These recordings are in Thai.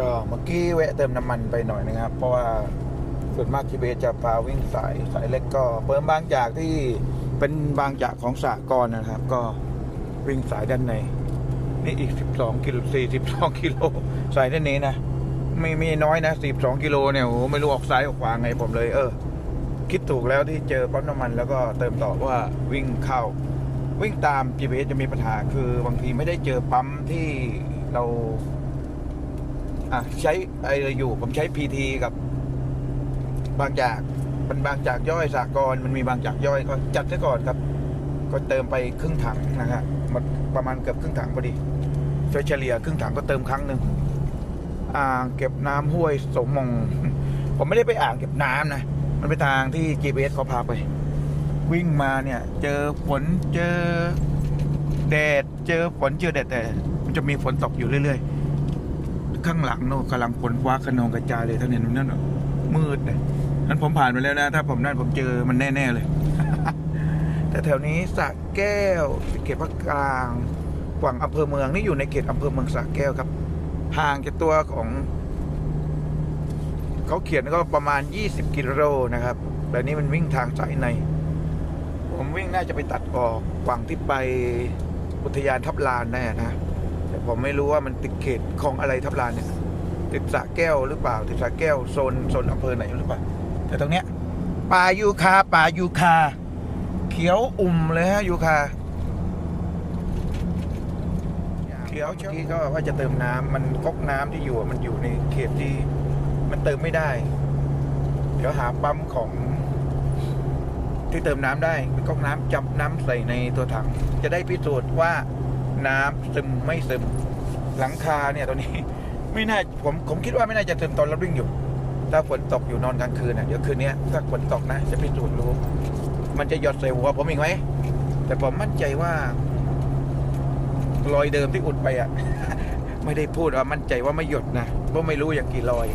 ก็เมื่อกี้แวะเติมน้ำมันไปหน่อยนะครับ เพราะว่าส่วนมากทีเบจะพาวิ่งสายสายเล็กก็เพิ่มบางจากที่เป็นบางจากของสากรนะครับ ก็วิ่งสายด้านใน นี่อีก 12กิโล42กิโลสายด้านนี้นะไม่มีน้อยนะ12กิโลเนี่ยโอ้ไม่รู้ออกซ้ายออกขวาไงผมเลย เออ คิดถูกแล้วที่เจอปั๊มน้ำมัน แล้วก็เติมต่อว่าวิ่งเข้า วิ่งตาม GPS จะมีปัญหาคือบางทีไม่ได้เจอปั๊มที่เรา อะใช้อะไรอยู่ ผมใช้ PT กับบางจากมันบางจากย่อยสากรมันมีบางจากย่อยก็จัดซะก่อนครับ ก็เติมไปครึ่งถังนะฮะมันประมาณเกือบครึ่งถังพอดีโดยเฉลี่ยครึ่งถังก็เติมครั้งหนึ่งอ่างเก็บน้ำห้วยสมมง ผมไม่ได้ไปอ่างเก็บน้ำนะ มันเป็นทางที่ GPS เขาพาไป วิ่งมาเนี่ย เจอฝนเจอแดดเจอฝนเจอแดดแต่มันจะมีฝนตกอยู่เรื่อยๆ ข้างหลังโน่กำลังฝนฟ้าขนองกระจายเลยท่านเห็นนั่นน่ะมืดเลยนั้นผมผ่านไปแล้วนะ ถ้าผมนั่นผมเจอมันแน่ ๆ เลย แต่แถวนี้สระแก้วเขตภาคกลางฝั่งอำเภอเมืองนี่อยู่ในเขตอำเภอเมืองสระแก้วครับห่างจากตัวของเขาเขียนก็ประมาณ 20 กิโลนะครับแต่นี้มันวิ่งทางสายใน ผมวิ่งน่าจะไปตัดออกฝั่งที่ไปอุทยานทับลานแน่นะ แต่ผมไม่รู้ว่ามันติดเขตของอะไรทับลานเนี่ยติดสระแก้วหรือเปล่า ติดสระแก้วโซนโซนอำเภอไหนหรือเปล่า แต่ตรงเนี้ยป่ายูคาป่ายูคา เขียวอุ่มเลยฮะยูคาเขียวเมื่อกี้ก็ว่าจะเติมน้ำมันก๊อกน้ำที่อยู่มันอยู่ในเขตที่มันเติมไม่ได้ เดี๋ยวหาปั๊มของที่เติมน้ำได้เป็นก๊อกน้ำจับน้ำใส่ในตัวถัง จะได้พิสูจน์ว่า น้ำซึมไม่ซึม หลังคาเนี่ยตัวนี้ ไม่น่าผมผมคิดว่าไม่น่าจะซึมตอนเราวิ่งอยู่ ถ้าฝนตกอยู่นอนกลางคืนเนะเดี๋ยวคืนนี้ถ้าฝนตกนะ จะพิสูจน์รู้ มันจะหยดใส่หัวผมอีกไหมแต่ผมมั่นใจว่ารอยเดิมที่อุดไปอะ ไม่ได้พูดว่ามั่นใจว่าไม่หยดนะเพราะไม่รู้อย่างกี่รอย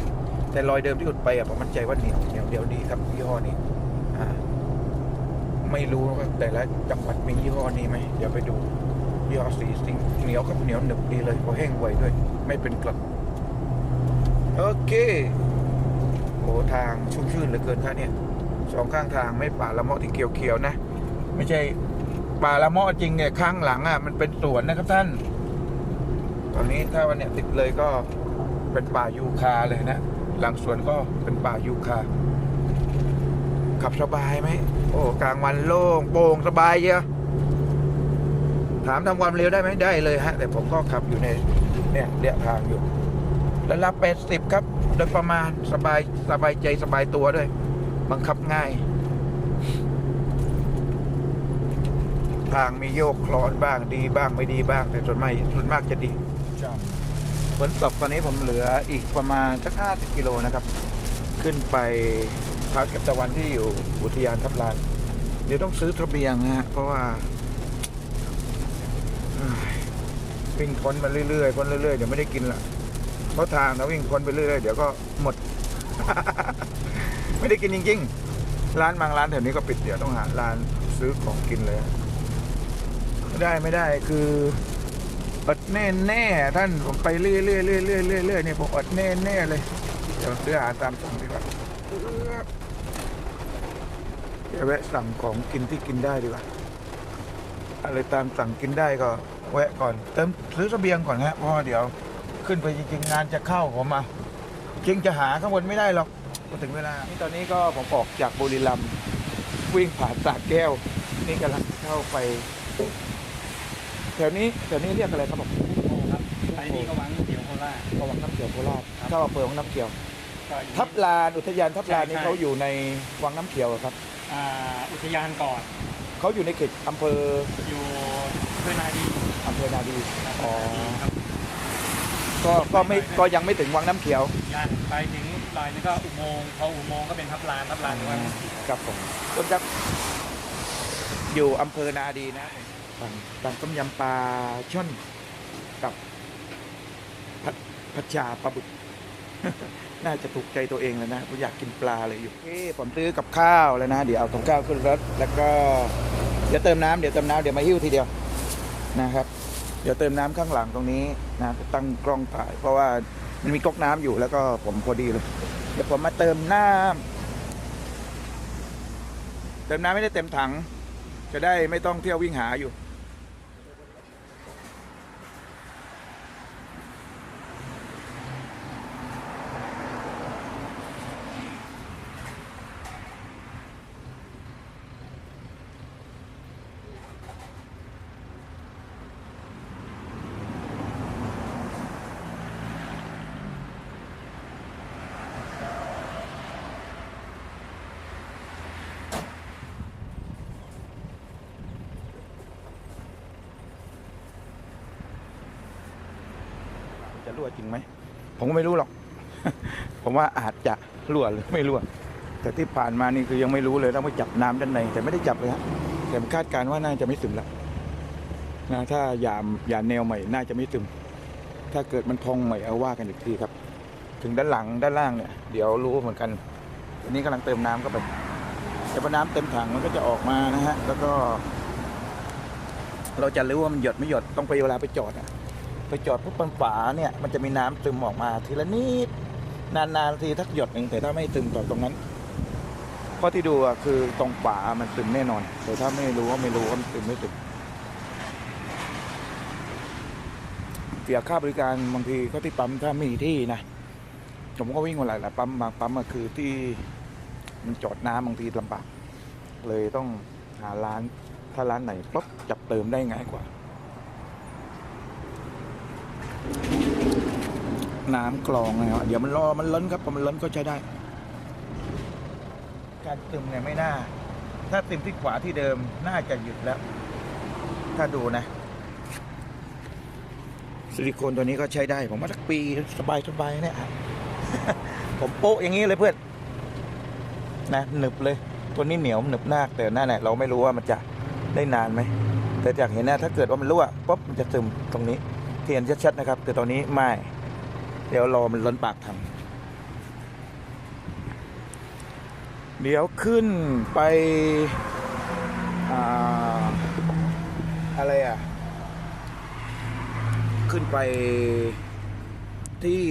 แต่รอยเดิมที่อุดไปอะผมมั่นใจว่าเหนียวเหนียวเดียวดีครับยี่ห้อนี้อ่าไม่รู้ว่าแต่ละจังหวัดมียี่ห้อนี้ไหมเดี๋ยวไปดู ยี่ห้อสีสิงเหนียวกับเหนียวหนึบดีเลยเพราะแห้งไวด้วย ไม่เป็นกรดโอเคโอ้ทางชุ่มชื่นเหลือเกินครับเนี่ยสองข้างทางไม่ป่าละเมาะที่เขียวๆนะ ไม่ใช่ป่าละเมาะจริงเนี่ยข้างหลังอะมันเป็นสวนนะครับท่าน ตอนนี้ถ้าวันเนี้ยติดเลยก็เป็นป่ายูคาเลยนะ หลังสวนก็เป็นป่ายูคาขับสบายไหมโอ้กลางวันโล่งโปร่งสบายเยอะ ถามทำความเร็วได้ไหมได้เลยฮะ แต่ผมก็ขับอยู่ในเนี่ยเดียทางอยู่ แล้วรับแปดสิบครับ โดยประมาณสบายสบายใจสบายตัวด้วย บังคับง่าย ทางมีโยกคลอนบ้างดีบ้างไม่ดีบ้าง แต่ส่วนมากส่วนมากจะดีฝนตกตอนนี้ผมเหลืออีกประมาณสักห้าสิบกิโลนะครับ ขึ้นไปพักกับตะวันที่อยู่อุทยานทับลาน เดี๋ยวต้องซื้อทะเบียงนะฮะเพราะว่าเอ้ย วิ่งพ้นมาเรื่อยๆพ้นเรื่อยๆเดี๋ยวไม่ได้กินละเพราะทางนะวิ่งพ้นไปเรื่อยๆเดี๋ยวก็หมด ไม่ได้กินจริงๆ ร้านบางร้านแถวนี้ก็ปิดเดี๋ยวต้องหาร้านซื้อของกินเลยไม่ได้ไม่ได้คืออดแน่แน่ท่านผมไปเรื่อยๆเรื่อยๆเรื่อยๆเรื่อยๆเนี่ยผมอดแน่แน่เลยเดี๋ยวซื้ออาหารตามสั่งดีกว่าเดี๋ยวแวะสั่งของกินที่กินได้ดีกว่าอะไรตามสั่งกินได้ก็ แวะก่อนเติมซื้อเสบียงก่อนฮะเพราะว่าเดี๋ยวขึ้นไปจริงๆงานจะเข้าผมมาจริงจะหาข้างบนไม่ได้หรอกพอถึงเวลานี่ตอนนี้ก็ผมออกจากบุรีรัมย์วิ่งผ่านสระแก้ว นี่กำลังเข้าไป แถวนี้แถวนี้เรียกอะไรครับผมครับไอ้นี่ก็วังเขียวโคราชระวังน้ำเขียวโคราชครับเข้าอำเภอวังน้ำเขียวก็อยู่ทับลานอุทยานทับลานใช่นี่ใช่เขาอยู่ในวังน้ำเขียวเหรอครับอ่าอุทยานก่อนเขาอยู่ในเขตอำเภออยู่เพื่อนาดี อำเภอนาดีครับอ๋อครับก็ก็ไม่ก็ยังไม่ถึงวังน้ำเขียวยันไปถึงซอยนี้ก็อุโมงค์พออุโมงค์ก็เป็นทับลานทับลานก็วังครับผมต้นครับอยู่อำเภอนาดีนะสั่งสั่งต้มยำปลาช่อนกับผัดผัดชาปลาบึกน่าจะถูกใจตัวเองเลยนะผมอยากกินปลาเลยอยู่โอเคผมซื้อกับข้าวแล้วนะ เดี๋ยวเอากับข้าวขึ้นรถแล้วก็เดี๋ยวเติมน้ำเดี๋ยวเติมน้ำเดี๋ยวมาหิ้วทีเดียว นะครับ เดี๋ยวเติมน้ำข้างหลังตรงนี้นะตั้งกล้องถ่าย เพราะว่ามันมีก๊อกน้ำอยู่แล้วก็ผมพอดีเลย เดี๋ยวผมมาเติมน้ำเติมน้ำไม่ได้เต็มถัง จะได้ไม่ต้องเที่ยววิ่งหาอยู่ รั่วจริงไหม ผมก็ไม่รู้หรอก ผมว่าอาจจะรั่วหรือไม่รั่ว แต่ที่ผ่านมานี่คือยังไม่รู้เลยต้องไปจับน้ำด้านใน แต่ไม่ได้จับเลยฮะแต่คาดการณ์ว่าน่าจะไม่ซึมละนะถ้ายามยาแนวใหม่น่าจะไม่ซึม ถ้าเกิดมันพองใหม่เอาว่ากันอีกทีครับ ถึงด้านหลังด้านล่างเนี่ย เดี๋ยวรู้เหมือนกันอันนี้กำลังเติมน้ำเข้าไปแต่พอน้ำเต็มถังมันก็จะออกมานะฮะ แล้วก็ เราจะรู้ว่ามันหยดไม่หยดต้องไปเวลาไปจอดอะ ไปจอดปุ๊บบนฝาเนี่ยมันจะมีน้ำซึมออกมาทีละนิดนานๆทีทักหยดหนึ่งแต่ถ้าไม่ซึมต่อตรงนั้นข้อที่ดูอะคือตรงฝามันซึมแน่นอน แต่ถ้าไม่รู้ว่าไม่รู้ว่ามันซึมไม่ซึมเสียค่าบริการบางทีก็ที่ปั๊มถ้ามีที่นะผมก็วิ่งมาหลายหลายปั๊มบางปั๊มอะคือที่มันจอดน้ำบางทีลำบากเลยต้องหาร้านถ้าร้านไหนปุ๊บจับเติมได้ง่ายกว่า น้ำกรองนะครับเดี๋ยวมันรอมันล้นครับพอมันล้นก็ใช้ได้ การซึมเนี่ยไม่น่า ถ้าซึมที่ขวาที่เดิมน่าจะหยุดแล้ว ถ้าดูนะซิลิโคนตัวนี้ก็ใช้ได้ ผมว่าสักปีสบายสบายเนี่ยผมโป๊ะอย่างนี้เลยเพื่อนนะหนึบเลย ตัวนี้เหนียวหนึบมากแต่หนั่นแหละเราไม่รู้ว่ามันจะได้นานไหมแต่จากเห็นนะถ้าเกิดว่ามันรั่วปุ๊บมันจะซึมตรงนี้ที่เห็นชัดๆนะครับ แต่ตอนนี้ไม่ เดี๋ยวรอมันล้นปากทำเดี๋ยวขึ้นไปอ่าอะไรอะ ขึ้นไปที่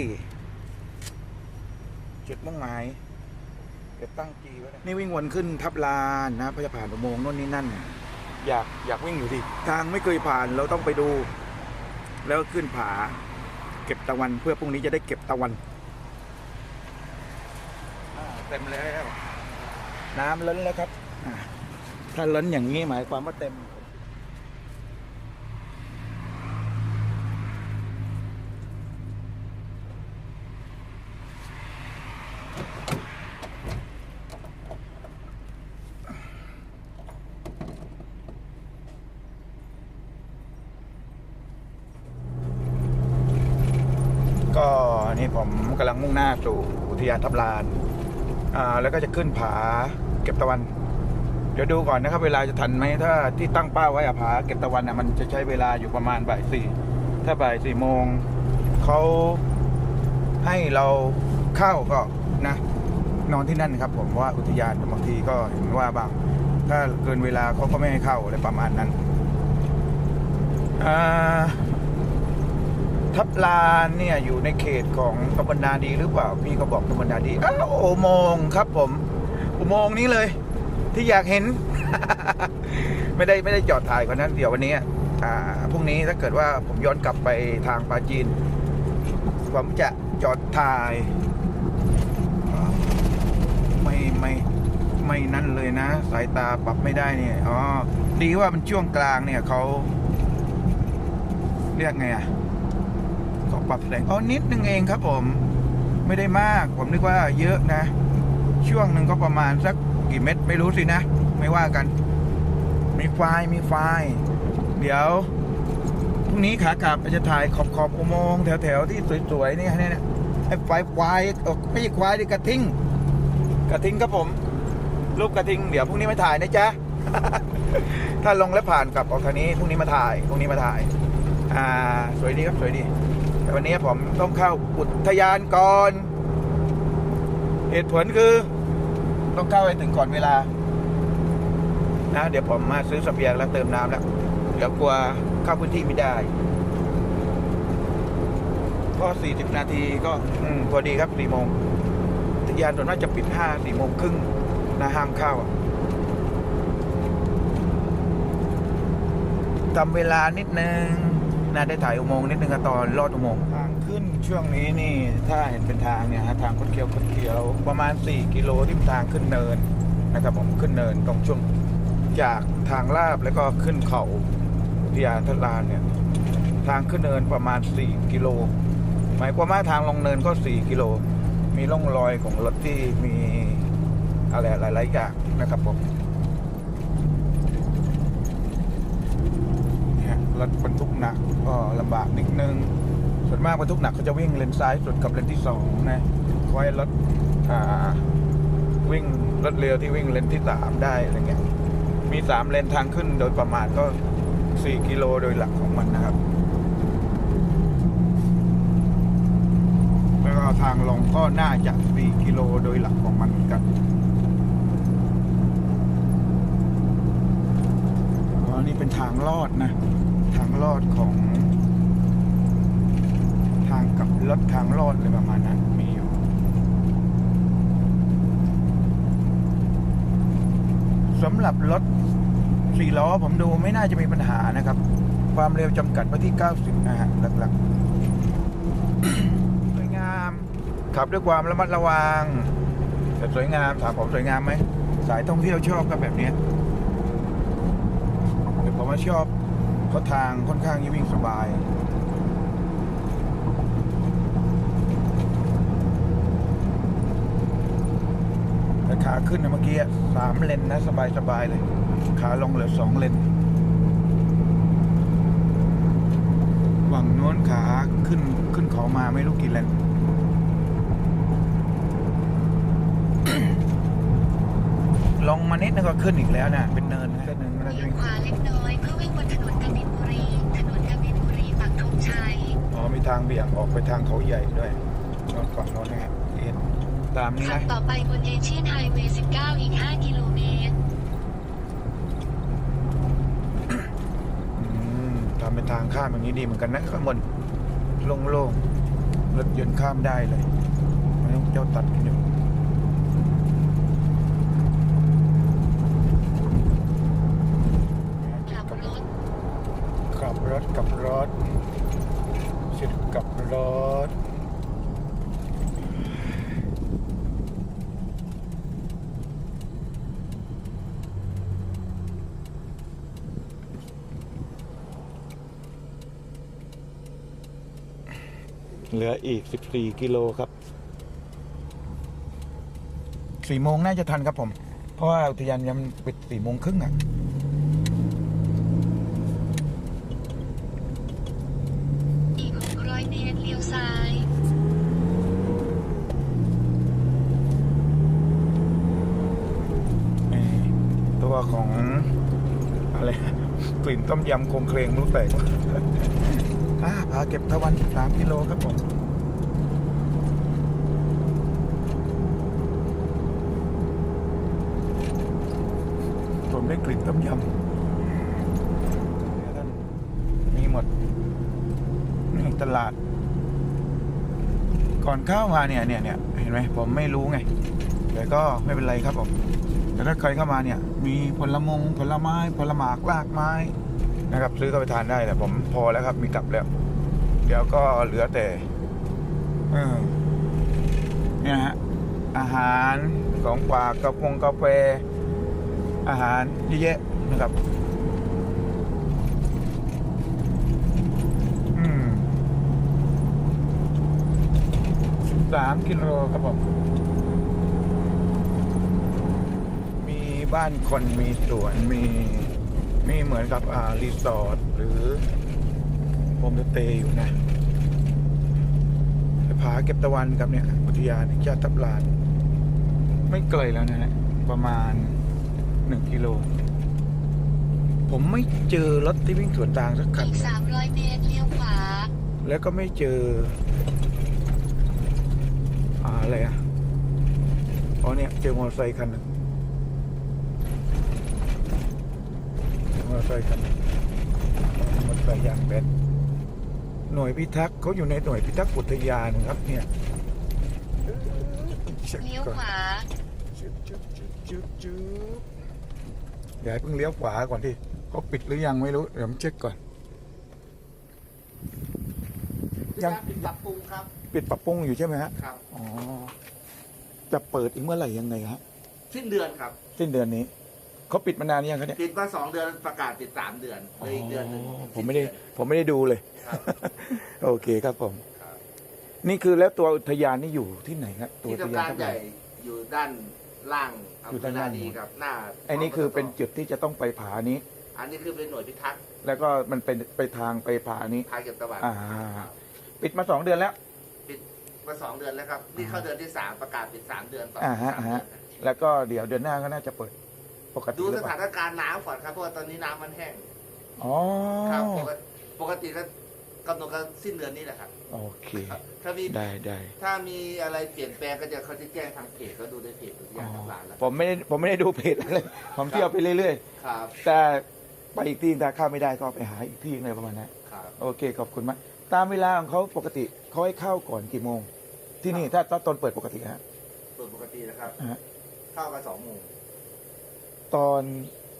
จุดมุ่งหมายเดี๋ยวตั้งจีไว้นี่วิ่งวนขึ้นทับลานนะพื่ะผ่านอุโมงค์โน่นนี่นั่น อยากอยากวิ่งอยู่ที่ทางไม่เคยผ่านเราต้องไปดู แล้วขึ้นผา เก็บตะวัน เพื่อพรุ่งนี้จะได้เก็บตะวันอ่าเต็มแล้ว น้ำล้นแล้วครับอ่าถ้าล้นอย่างนี้หมายความว่าเต็ม ก็นี่ผมกำลังมุ่งหน้า สู่อุทยานทับลานอ่าแล้วก็จะขึ้นผาเก็บตะวัน เดี๋ยวดูก่อนนะครับ เวลาจะทันไหมถ้าที่ตั้งเป้าไว้อะผาเก็บตะวันน่ะมันจะใช้เวลาอยู่ประมาณบ่ายสี่ถ้าบ่ายสี่โมงเขาให้เราเข้าก็นะ นอนที่นั่นครับ ผมเพราะว่าอุทยานบางทีก็เห็นว่าบาง ถ้าเกินเวลาเขาก็ไม่ให้เข้าอะไรประมาณนั้นอ่า ทับลานเนี่ยอยู่ในเขตของตำบลนาดีหรือเปล่าพี่ก็บอกตำบลนาดีอ้าวอุโมงครับผม อุโมงนี้เลย ที่อยากเห็น ไม่ได้ไม่ได้จอดถ่ายคนนั้นเดี๋ยววันนี้อ่าพรุ่งนี้ถ้าเกิดว่าผมย้อนกลับไปทางปาจีน ผมจะจอดถ่าย ไม่ไม่ไม่นั่นเลยนะ สายตาปรับไม่ได้เนี่ยอ๋อดีว่ามันช่วงกลางเนี่ยเขาเรียกไงอะ ก็ปรับแสงอ๋อนิดนึงเองครับผม ไม่ได้มาก ผมนึกว่าเยอะนะ ช่วงหนึ่งก็ประมาณสักกี่เม็ดไม่รู้สินะ ไม่ว่ากัน มีไฟมีไฟ เดี๋ยวพรุ่งนี้ขากลับจะถ่ายขอบขอบอุโมงค์แถวๆที่สวยๆนี่เนี่ยไอ้ไฟควายเอ้าไม่ใช่ควายดิกระทิงกระทิงครับผม รูปกระทิง เดี๋ยวพรุ่งนี้มาถ่ายนะจ๊ะถ้าลงแล้วผ่านกลับออกทางนี้พรุ่งนี้มาถ่ายพรุ่งนี้มาถ่าย อ่า สวยดีครับ สวยดี แต่วันนี้ผมต้องเข้าอุทยานก่อน เหตุผลคือ ต้องเข้าให้ถึงก่อนเวลา นะ เดี๋ยวผมมาซื้อสเบียงแล้วเติมน้ำแล้ว เดี๋ยวกลัวเข้าพื้นที่ไม่ได้ ก็สี่สิบนาทีก็พอดีครับสี่โมงอุทยานส่วนมากจะปิดห้าสี่โมงครึ่งนะห้ามเข้าทำเวลานิดนึง น่าได้ถ่ายอุโมงค์นิดนึงอะตอนลอดอุโมงค์ทางขึ้นช่วงนี้นี่ถ้าเห็นเป็นทางเนี่ยฮะทางคดเคี้ยวคดเคี้ยวประมาณ 4 กิโลที่เป็นทางขึ้นเนินนะครับผมขึ้นเนินตรงช่วงจากทางลาบแล้วก็ขึ้นเขาอุทยานทัลลานเนี่ยทางขึ้นเนินประมาณ 4 กิโล หมายความว่าทางลงเนินก็ 4 กิโล มีร่องรอยของรถที่มีอะไรหลาย ๆ อย่างนะครับผมเนี่ย รถบรรทุกหนักก็ลำบากนิดนึง ส่วนมากบรรทุกหนักเขาจะวิ่งเลนซ้ายสุดกับเลนที่สองนะไว้รถวิ่งรถเร็วที่วิ่งเลนที่สามได้อะไรเงี้ยมีสามเลนทางขึ้นโดยประมาณก็4กิโลโดยหลักของมันนะครับแล้วก็ทางลงก็น่าจะ4กิโลโดยหลักของมันเหมือนกันอ๋อนี่เป็นทางลอดนะ ทางลอดของ ทางกับรถทางลอดเลยประมาณนั้นมีอยู่ สำหรับรถสี่ล้อผมดูไม่น่าจะมีปัญหานะครับ ความเร็วจำกัดไว้ที่ 90 นะฮะหลักๆ สวยงาม ขับด้วยความระมัดระวังแต่สวยงามถามผมสวยงามไหม สายท่องเที่ยวชอบก็แบบนี้แต่ผมว่าชอบ เพราะทางค่อนข้างที่วิ่งสบาย แต่ขาขึ้นเมื่อกี้สามเลนนะ สบายสบายเลย ขาลงเหลือสองเลนฝั่งโน้นขาขึ้นขึ้นเขามาไม่รู้กี่เลนลงมานิดนึงก็ขึ้นอีกแล้วนะเป็นเนิน อ๋อมีทางเบี่ยงออกไปทางเขาใหญ่ด้วยโน้นฝั่งโน้นนะครับเอ็นตามนี้ขับนะต่อไปบนเอเชียนไฮเวย์19 อีก 5 กิโลเมตร อืมทำเป็นทางข้ามอย่างนี้ดีเหมือนกันนะข้างบนโล่งๆรถยนต์ข้ามได้เลยไม่ต้องเจ้าตัดกันอยู่ ขับรถ ขับรถกับรถชิดกับ รถเหลืออีก 14 กิโลครับสี่โมงน่าจะทันครับผม เพราะว่าอุทยานยังปิดสี่โมงครึ่งอะ อีก 600 เมตร เลี้ยวซ้าย เอ่อตัวของอะไร กลิ่น ต้มยำคงเครงรู้แตกอ่าพาเก็บตะวันสามกิโลครับผมผมได้กลิ่นต้มยำเนี่ยท่านมีหมดนี่ตลาด ก่อนเข้ามาเนี่ยเนี่ยเนี่ยเห็นไหมผมไม่รู้ไง แต่ก็ไม่เป็นไรครับผมแต่ถ้าใครเข้ามาเนี่ย มีผลมงผลไม้ผลหมากรากไม้ นะครับ ซื้อเข้าไปทานได้แต่ผมพอแล้วครับ มีกลับแล้ว เดี๋ยวก็เหลือแต่เนี่ยฮะอาหารของฝากกระพงกาแฟ อาหารเยอะแยะนะครับอืมสามกิโลครับผมมีบ้านคนมีสวนมี มีเหมือนกับอ่ารีสอร์ทหรือโฮมสเตย์อยู่นะไปผาเก็บตะวันกับเนี่ยอุทยานแห่งชาติทับลาน ไม่ไกลแล้วนะฮะประมาณหนึ่งกิโล ผมไม่เจอรถที่วิ่งสวนทางสักคันอีก300เมตรเลี้ยวขวาแล้วก็ไม่เจออ่าอะไรอะอ๋อเนี่ย เจอมอเตอร์ไซค์คันหนึ่ง เจอมอเตอร์ไซค์คันหนึ่งมอเตอร์ไซค์ยางแบนหน่วยพิทักษ์เขาอยู่ในหน่วยพิทักษ์อุทยานครับเนี่ยเลี้ยวขวาจุ๊บจุ๊บจุ๊บจุ๊บจุ๊บอย่าให้เพิ่งเลี้ยวขวาก่อนที่เขาปิดหรือยังไม่รู้ เดี๋ยวผมเช็คก่อน ยังปิดปรับปรุงครับ ปิดปรับปรุงอยู่ใช่ไหมฮะครับอ๋อจะเปิดอีกเมื่อไหร่ยังไงฮะสิ้นเดือนครับ สิ้นเดือนนี้ เขาปิดมานานหรือยังครับเนี่ยปิดมาสองเดือนประกาศปิดสามเดือนเลยอีกเดือนหนึ่งผมไม่ได้ผมไม่ได้ดูเลยครับโอเคครับผมครับนี่คือแล้วตัวอุทยานนี่อยู่ที่ไหนครับตัวที่อุททำยานการทับใหลาญ่นอยู่ด้านล่างอยู่อำเภด้าอนนาล่างดีครับ หน้าไอ้นี่คือเป็นจุดที่จะต้องไปผานี้ อันนี้คือเป็นหน่วยพิทักษ์แล้วก็มันเป็นไปทางไปผานี้ทางเก็บตะวันอ่าครับปิดมาสองเดือนแล้ว ปิดมาสองเดือนแล้วครับนี่เข้าเดือนที่สามประกาศปิดสามเดือนต่ออ่าฮะสามอ่าฮะเดือนแล้วก็เดี๋ยวเดือนหน้าก็น่าจะเปิด ปกติดูหรืสอเปถาล่านการณ์น้ำก่อนครับเพราะว่าตอนนี้น้ำมันแห้งอ๋อครับปกติปกติก็กำหนดกันสิ้นเดือนนี้แหละครับโอเค ครับถ้ามีได้ได้ถ้ามีอะไรเปลี่ยนแปลงก็จะเขาจะแจ้งทางเพจก็ดูในเพจทุกออ๋อย่างทั้งหลายแล้วผมไม่ได้ผมไม่ได้ดูเพจเลยผมเที่ยวไปเรื่อยครับๆ แต่ไปอีกที่ถ้าเข้าไม่ได้ก็ไปหาอีกที่อะไรประมาณนั้นครับโอเคขอบคุณมากตามเวลาของเขาปกติเขาให้เข้าก่อนกี่โมง ที่นี่ถ้าถ้าตอนเปิดปกติฮะส่วนปกตินะครับ ฮะเข้ากันสองโมง ตอน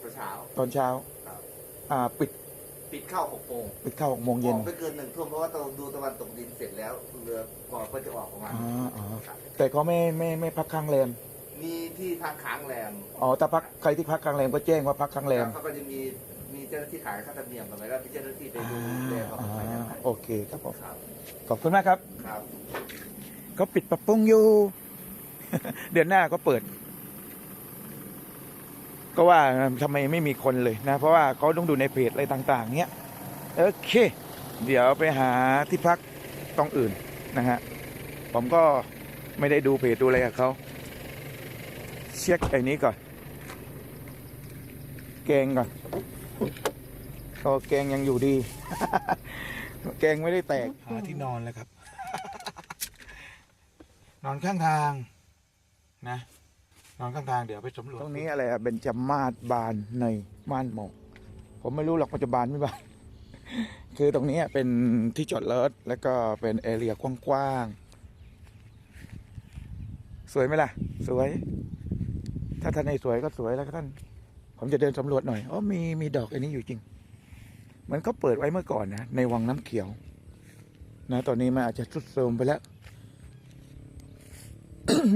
ตอนเช้า ตอนเช้าครับ อ่าปิดปิดเข้าหกโมงปิดเข้าหกโมงอเย็นอกไปเกินหนึ่งทุ่มเพราะว่าเราดูตะวันตกดินเสร็จแล้วเรือก่อนก็จะออกประมาณอ๋ออ๋อครับแต่เขาไม่ไม่ไม่พักค้างแรมมีที่พักค้างแรมอ๋อถ้าพักใครที่พักค้างแรมก็แจ้งว่าพักค้างแรมเขาก็จะมีมีเจ้าหน้าที่ขายค่าธรรมเนียมกันไว้แล้วมีเจ้าหน้าที่ไปอ่าดูแลความปลอดภัยยังไงโอเคครับผมครับขอบคุณมากครับครับ เขาปิดปรับปรุงอยู่ เดือนหน้าก็เปิด ก็ว่าทำไมไม่มีคนเลยนะ เพราะว่าเขาต้องดูในเพจอะไรต่าง ๆ เนี้ยโอเค เดี๋ยวไปหาที่พักตรงอื่นนะฮะผมก็ไม่ได้ดูเพจดูอะไรกับเขาเช็คไอ้นี้ก่อนเกงก่อนโอเกงยังอยู่ดีเกงไม่ได้แตกหาที่นอนแล้วครับ นอนข้างทางนะ นอนข้างทางเดี๋ยวไปสำรวจตรงนี้อะไรอะเบญจมาศบานในม่านหมอกผมไม่รู้หรอกปัจจุบันไม่บานคือตรงนี้เป็นที่จอดรถแล้วก็เป็นแอเรียกว้างๆสวยไหมล่ะ สวย ถ้าท่านในสวยก็สวยแล้วก็ท่าน ผมจะเดินสำรวจหน่อยอ๋อมีมีดอกอันนี้อยู่จริง มันก็เปิดไว้เมื่อก่อนนะในวังน้ำเขียว นะ ตอนนี้มันอาจจะทรุดโทรมไปแล้ว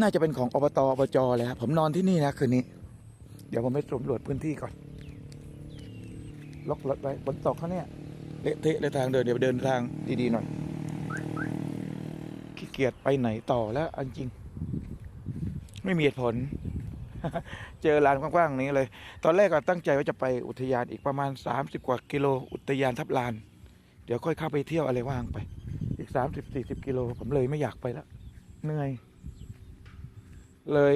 น่าจะเป็นของอบตอบจเลยครับผมนอนที่นี่นะคืนนี้ เดี๋ยวผมไปสำรวจพื้นที่ก่อน ล็อกรถไว้ฝนตกเขาเนี่ยเละเทะเลยทางเดินเดี๋ยวเดินทางดีๆหน่อยขี้เกียจไปไหนต่อแล้วอันจริง ไม่มีเหตุผล เจอลานกว้างๆนี้เลย ตอนแรกก็ตั้งใจว่าจะไปอุทยานอีกประมาณ 30 กว่ากิโล อุทยานทับลาน เดี๋ยวค่อยเข้าไปเที่ยวอะไรว่างไป อีก 30 40 กิโลผมเลยไม่อยากไปแล้วเหนื่อย เลย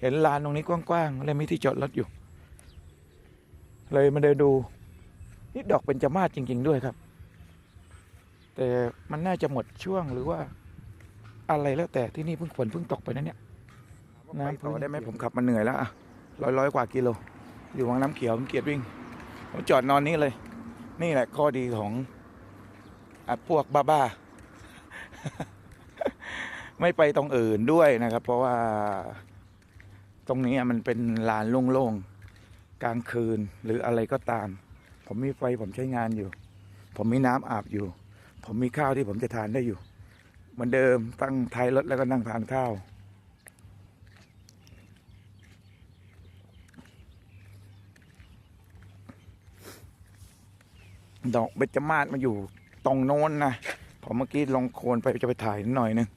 เห็นลานตรงนี้กว้างๆเลยมีที่จอดรถอยู่ เลยมาเดินดู นี่ดอกเป็นจมาศจริง ๆ ด้วยครับ แต่มันน่าจะหมดช่วงหรือว่าอะไรแล้วแต่ที่นี่เพิ่งฝนเพิ่งตกไปนะเนี่ยน้ำต่อได้ไหมผมขับมาเหนื่อยแล้วอะร้อยร้อยกว่ากิโล อยู่วังน้ำเขียวผมเกียดวิ่งผมจอดนอนนี้เลย นี่แหละข้อดีของอพวกบ้าๆ ไม่ไปตรงอื่นด้วยนะครับ เพราะว่า ตรงนี้มันเป็นลานโล่งๆกลางคืนหรืออะไรก็ตาม ผมมีไฟผมใช้งานอยู่ ผมมีน้ำอาบอยู่ ผมมีข้าวที่ผมจะทานได้อยู่เหมือนเดิมตั้งท้ายรถแล้วก็นั่งทานข้าวดอกเบญจมาศมาอยู่ตรงโน้นนะผมเมื่อกี้ลงโคลนไปจะไปถ่ายหน่อยหนึง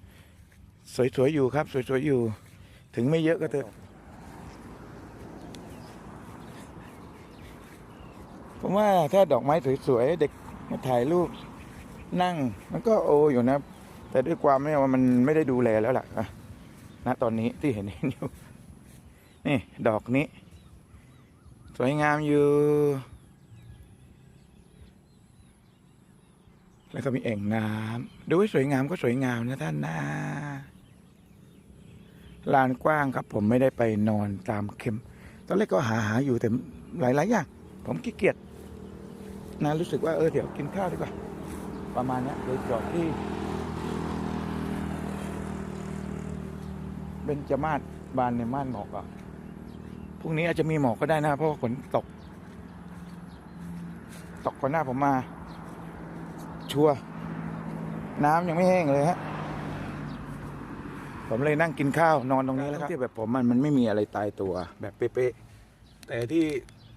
สวยๆอยู่ครับ สวยๆอยู่ ถึงไม่เยอะก็เถอะผมว่าถ้าดอกไม้สวยๆเด็กมาถ่ายรูปนั่ง มันก็โออยู่นะ แต่ด้วยความไม่ว่ามันไม่ได้ดูแลแล้วล่ะอะตอนนี้ที่เห็นเห็นอยู่นี่ดอกนี้ สวยงามอยู่ แล้วก็มีแอ่งน้ำดูให้สวยงามก็สวยงามนะท่านนะ ลานกว้างครับ ผมไม่ได้ไปนอนตามเข็ม ตอนแรกก็หาหาอยู่แต่หลายๆอย่างผมขี้เกียจนะรู้สึกว่าเออเดี๋ยวกินข้าวดีกว่า ประมาณนี้เลยจอดที่เบญจมาศบานในม่านหมอกอะพรุ่งนี้อาจจะมีหมอกก็ได้นะ เพราะว่าฝนตก ตกก่อนหน้าผมมา ชัว น้ำยังไม่แห้งเลยฮะ ผมเลยนั่งกินข้าวนอนตรงนี้แล้วครับที่แบบผมมันมันไม่มีอะไรตายตัว แบบเป๊ะๆแต่ที่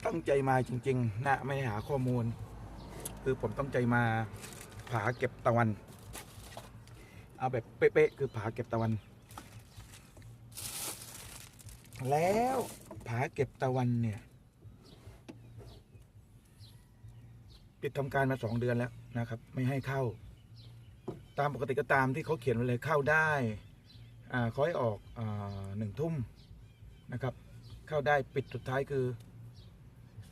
ตั้งใจมาจริง ๆนะไม่ได้หาข้อมูล คือผมตั้งใจมาผาเก็บตะวัน เอาแบบเป๊ะๆคือผาเก็บตะวัน แล้วผาเก็บตะวันเนี่ยปิดทำการมาสองเดือนแล้วนะครับ ไม่ให้เข้า ตามปกติก็ตามที่เขาเขียนไว้เลยเข้าได้อ่าเขาให้ออกอหนึ่งทุ่มนะครับ เข้าได้ปิดสุดท้ายคือ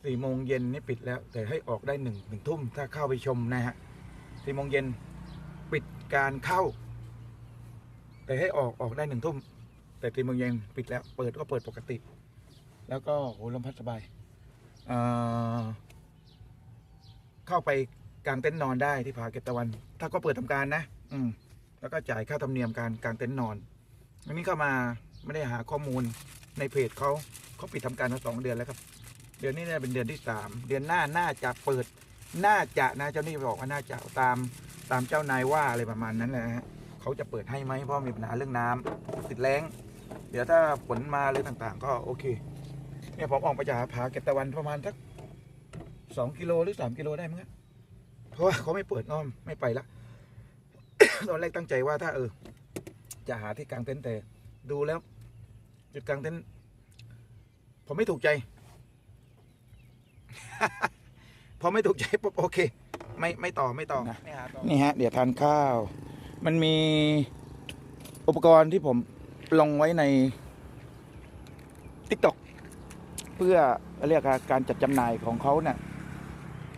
สี่โมงเย็นนี่ปิดแล้ว แต่ให้ออกได้หนึ่งหนึ่งทุ่มถ้าเข้าไปชมนะฮะสี่โมงเย็นปิดการเข้า แต่ให้ออกออกได้หนึ่งทุ่มแต่สี่โมงเย็นปิดแล้ว เปิดก็เปิดปกติ แล้วก็โหลมพัดสบายเข้าไปกางเต็นท์นอนได้ที่ผาเก็บตะวัน ถ้าก็เปิดทำการนะ อืมแล้วก็จ่ายค่าธรรมเนียมการกางเต็นท์นอน อันนี้เข้ามาไม่ได้หาข้อมูลในเพจเขาเขาปิดทำการมาสองเดือนแล้วครับ เดือนนี้เนี่ยเป็นเดือนที่สามเดือนหน้าน่าจะเปิดน่าจะนะเจ้านี่บอกว่าน่าจะตามตามเจ้านายว่าอะไรประมาณนั้นแหละฮะเขาจะเปิดให้ไหมเพราะมีปัญหาเรื่องน้ำติดแล้งเดี๋ยวถ้าฝนมาเลยต่างๆ ก็โอเคเนี่ยผมออกไปจากผาเก็บตะวันประมาณสักสองกิโลหรือสามกิโลได้มั้งครับเพราะว่าเขาไม่เปิดอ้อมไม่ไปละตอนแรกตั้งใจว่าถ้าเออ จะหาที่กางเต็นท์แต่ดูแล้ว จุดกางเต็นท์ผมไม่ถูกใจ พอไม่ถูกใจปุ๊บโอเค ไม่ไม่ต่อไม่ต่อนี่ฮะ เดี๋ยวทานข้าว มันมีอุปกรณ์ที่ผมลงไว้ใน t ิ k t o k เพื่อเรียกว่าการจัดจำหน่ายของเขาเนี่ย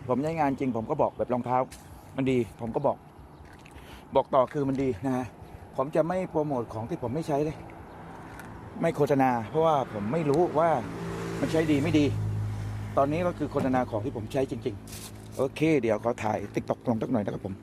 ผมใช้งานจริง ผมก็บอกแบบรองเท้า มันดี ผมก็บอก บอกต่อคือมันดีนะฮะ ผมจะไม่โปรโมทของที่ผมไม่ใช้เลย ไม่โฆษณา เพราะว่าผมไม่รู้ว่ามันใช้ดีไม่ดี ตอนนี้ก็คือโฆษณาของที่ผมใช้จริง ๆ โอเค เดี๋ยวขอถ่ายติ๊กตอกลงสักหน่อยนะครับผม